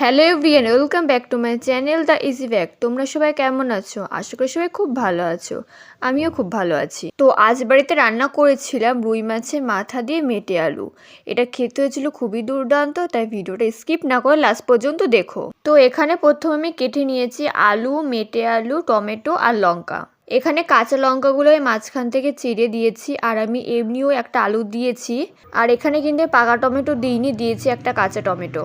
Hello everyone welcome back to my channel the easy back. তোমরা সবাই কেমন আছো? আশা করি সবাই খুব ভালো আছো। আমিও খুব ভালো আছি। তো আজ বাড়িতে রান্না করেছিলাম রুই মাছের মাথা দিয়ে মেটে আলু। এটা খেতে হয়েছিল খুবই দুর্দান্ত, তাই ভিডিওটা স্কিপ না করে লাস্ট পর্যন্ত দেখো। তো এখানে প্রথমে আমি কেটে নিয়েছি আলু, মেটে আলু, টমেটো আর লঙ্কা। এখানে কাঁচা লঙ্কাগুলো আমি মাঝখান থেকে চিড়ে দিয়েছি, আর আমি এমনিও একটা আলু দিয়েছি। আর এখানে কিন্তু পাকা টমেটো দিইনি, দিয়েছি একটা কাঁচা টমেটো।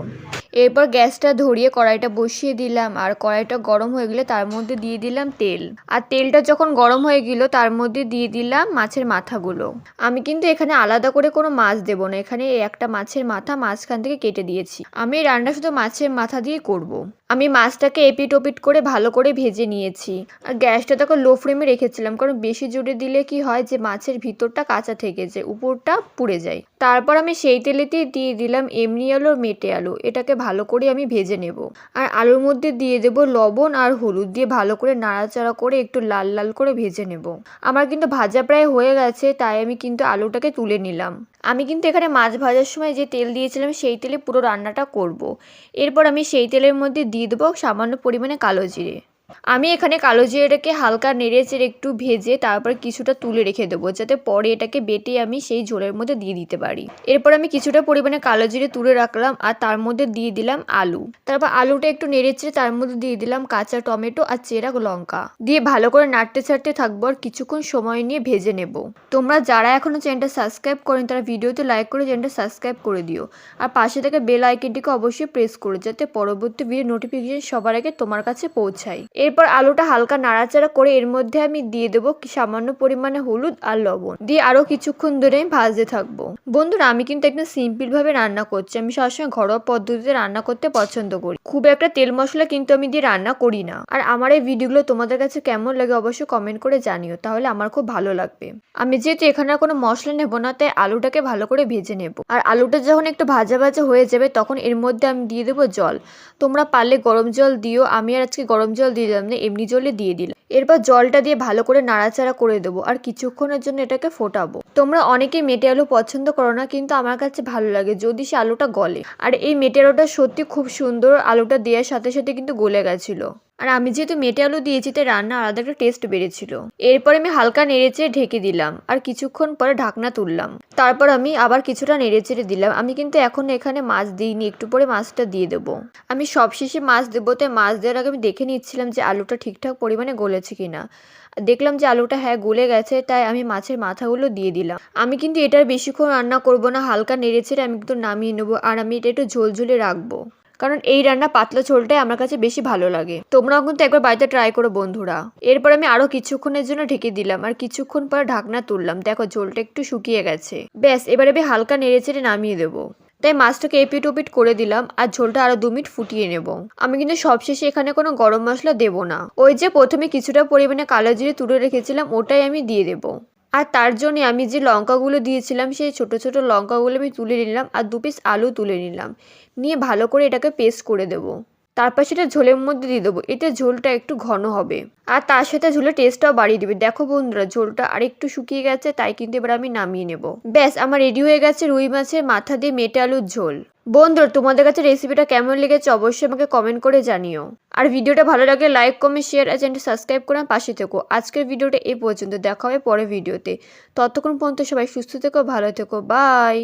এরপর গ্যাসটা ধরিয়ে কড়াইটা বসিয়ে দিলাম, আর কড়াইটা গরম হয়ে গেলে তার মধ্যে দিয়ে দিলাম তেল। আর তেলটা যখন গরম হয়ে গেল, তার মধ্যে দিয়ে দিলাম মাছের মাথাগুলো। আমি কিন্তু এখানে আলাদা করে কোনো মাছ দেবো না, এখানে এই একটা মাছের মাথা মাঝখান থেকে কেটে দিয়েছি। আমি এই রান্না শুধু মাছের মাথা দিয়ে করব। আমি মাছটাকে এপিট ওপিট করে ভালো করে ভেজে নিয়েছি। আর গ্যাসটা তখন লো ফ্লেমে রেখেছিলাম, কারণ বেশি জোরে দিলে কি হয় যে মাছের ভিতরটা কাঁচা থেকে যায়, উপরটা পুড়ে যায়। তারপর আমি সেই তেলেতেই দিয়ে দিলাম এমনি আলু মেটে আলু। এটাকে ভালো করে আমি ভেজে নেব। আর আলুর মধ্যে দিয়ে দেব লবণ আর হলুদ দিয়ে ভালো করে নাড়াচাড়া করে একটু লাল লাল করে ভেজে নেব। আমার কিন্তু ভাজা প্রায় হয়ে গেছে, তাই আমি কিন্তু আলুটাকে তুলে নিলাম। আমি কিন্তু এখানে মাছ ভাজার সময় যে তেল দিয়েছিলাম, সেই তেলে পুরো রান্নাটা করব। এরপর আমি সেই তেলের মধ্যে দিয়ে দেবো সামান্য পরিমাণে কালো জিরে। আমি এখানে কালো জিরেটাকে হালকা নেড়ে চেড়ে একটু ভেজে তারপর কিছুটা তুলে রেখে দেবো, যাতে পরে এটাকে বেটে আমি সেই ঝোলের মধ্যে দিয়ে দিতে পারি। এরপর আমি কিছুটা পরিমাণে কালো জিরে তুলে রাখলাম আর তার মধ্যে দিয়ে দিলাম আলু। তারপর আলুটা একটু নেড়ে চেড়ে তার মধ্যে দিয়ে দিলাম কাঁচা টমেটো আর চেরা লঙ্কা। দিয়ে ভালো করে নাড়তে ছাড়তে থাকব আর কিছুক্ষণ সময় নিয়ে ভেজে নেব। তোমরা যারা এখনও চ্যানেলটা সাবস্ক্রাইব করেন, তারা ভিডিওতে লাইক করে চ্যানেলটা সাবস্ক্রাইব করে দিও। আর পাশে থেকে বেল আইকনটিকে অবশ্যই প্রেস করো, যাতে পরবর্তী ভিডিও নোটিফিকেশন সবার আগে তোমার কাছে পৌঁছায়। এরপর আলুটা হালকা নাড়াচাড়া করে এর মধ্যে আমি দিয়ে দেবো সামান্য পরিমাণে হলুদ আর লবণ। দিয়ে আরও কিছুক্ষণ ধরে আমি ভাজতে থাকব। বন্ধুরা, আমি কিন্তু একদম সিম্পল ভাবে রান্না করছি। আমি সবসময় ঘরোয়া পদ্ধতিতে রান্না করতে পছন্দ করি। খুব একটা তেল মশলা কিন্তু আমি দিয়ে রান্না করি না। আর আমার এই ভিডিওগুলো তোমাদের কাছে কেমন লাগে অবশ্যই কমেন্ট করে জানিও। তাহলে আমার খুব ভালো লাগবে। আমি যেহেতু এখানে কোনো মশলা নেব না, তাই আলুটাকে ভালো করে ভেজে নেব। আর আলুটা যখন একটু ভাজা ভাজা হয়ে যাবে, তখন এর মধ্যে আমি দিয়ে দেবো জল। তোমরা পারলে গরম জল দিও। আমি আর আজকে গরম জল দিয়ে দিলাম না, এমনি জলে দিয়ে দিলাম। এরপর জলটা দিয়ে ভালো করে নাড়াচাড়া করে দেবো আর কিছুক্ষণের জন্য এটাকে ফোটাবো। তোমরা অনেকে মেটে আলু পছন্দ করো না, কিন্তু আমার কাছে ভালো লাগে যদি সে আলুটা গলে। আর এই মেটে আলুটা সত্যি খুব সুন্দর আলুটা দেওয়ার সাথে সাথে কিন্তু গলে গেছিল। আর আমি যেহেতু মেটে আলু দিয়েছি, তাই রান্না আলাদা একটা টেস্ট বেড়েছিল। এরপর আমি হালকা নেড়েচেড়ে ঢেকে দিলাম আর কিছুক্ষণ পরে ঢাকনা তুললাম। তারপর আমি আবার কিছুটা নেড়েচেড়ে দিলাম। আমি কিন্তু এখন এখানে মাছ দিইনি, একটু পরে মাছটা দিয়ে দেবো। আমি সব শেষে মাছ দেবো, তাই মাছ দেওয়ার আগে আমি দেখে নিচ্ছিলাম যে আলুটা ঠিকঠাক পরিমাণে গলেছে কিনা। দেখলাম যে আলুটা হ্যাঁ গলে গেছে, তাই আমি মাছের মাথাগুলো দিয়ে দিলাম। আমি কিন্তু এটার বেশিক্ষণ রান্না করব না, হালকা নেড়েচেড়ে আমি কিন্তু নামিয়ে নেব আর আমি এটা একটু ঝোল ঝোলে রাখব। কারণ এই রান্না পাতলা ঝোলটাই আমার কাছে বেশি ভালো লাগে। তোমরাও কিন্তু একবার বাড়িতে ট্রাই করো বন্ধুরা। এরপর আমি আরও কিছুক্ষণের জন্য ঢেকে দিলাম আর কিছুক্ষণ পর ঢাকনা তুললাম। দেখো ঝোলটা একটু শুকিয়ে গেছে। ব্যাস, এবার আমি হালকা নেড়ে চেড়ে নামিয়ে দেবো। তাই মাছটাকে এপিট ওপিট করে দিলাম আর ঝোলটা আরও দু মিনিট ফুটিয়ে নেব। আমি কিন্তু সবশেষে এখানে কোনো গরম মশলা দেব না। ওই যে প্রথমে কিছুটা পরিমাণে কালো জিরে তুলে রেখেছিলাম, ওটাই আমি দিয়ে দেবো। আর তার জন্যে আমি যে লঙ্কাগুলো দিয়েছিলাম, সেই ছোট ছোট লঙ্কাগুলো আমি তুলে নিলাম আর দু পিস আলু তুলে নিলাম। নিয়ে ভালো করে এটাকে পেস্ট করে দেবো। তারপর সেটা ঝোলের মধ্যে দিয়ে দেবো। এতে ঝোলটা একটু ঘন হবে। আর তার সাথে ঝোলের টেস্টটাও বাড়িয়ে দেবে। দেখো বন্ধুরা, ঝোলটা আরেকটু শুকিয়ে গেছে, তাই কিন্তু এবার আমি নামিয়ে নেব। ব্যাস, আমার রেডি হয়ে গেছে রুই মাছের মাথা দিয়ে মেটে আলুর ঝোল। বন্ধুরা, তোমাদের কাছে রেসিপিটা কেমন লেগেছে অবশ্যই আমাকে কমেন্ট করে জানিও। আর ভিডিওটা ভালো লাগলে লাইক কমেন্ট শেয়ার আর চ্যানেলটা সাবস্ক্রাইব করে পাশে থেকো। আজকের ভিডিওটা এই পর্যন্ত। দেখা হবে পরে ভিডিওতে। ততক্ষণ পর্যন্ত সবাই সুস্থ থেকো, ভালো থেকো। বাই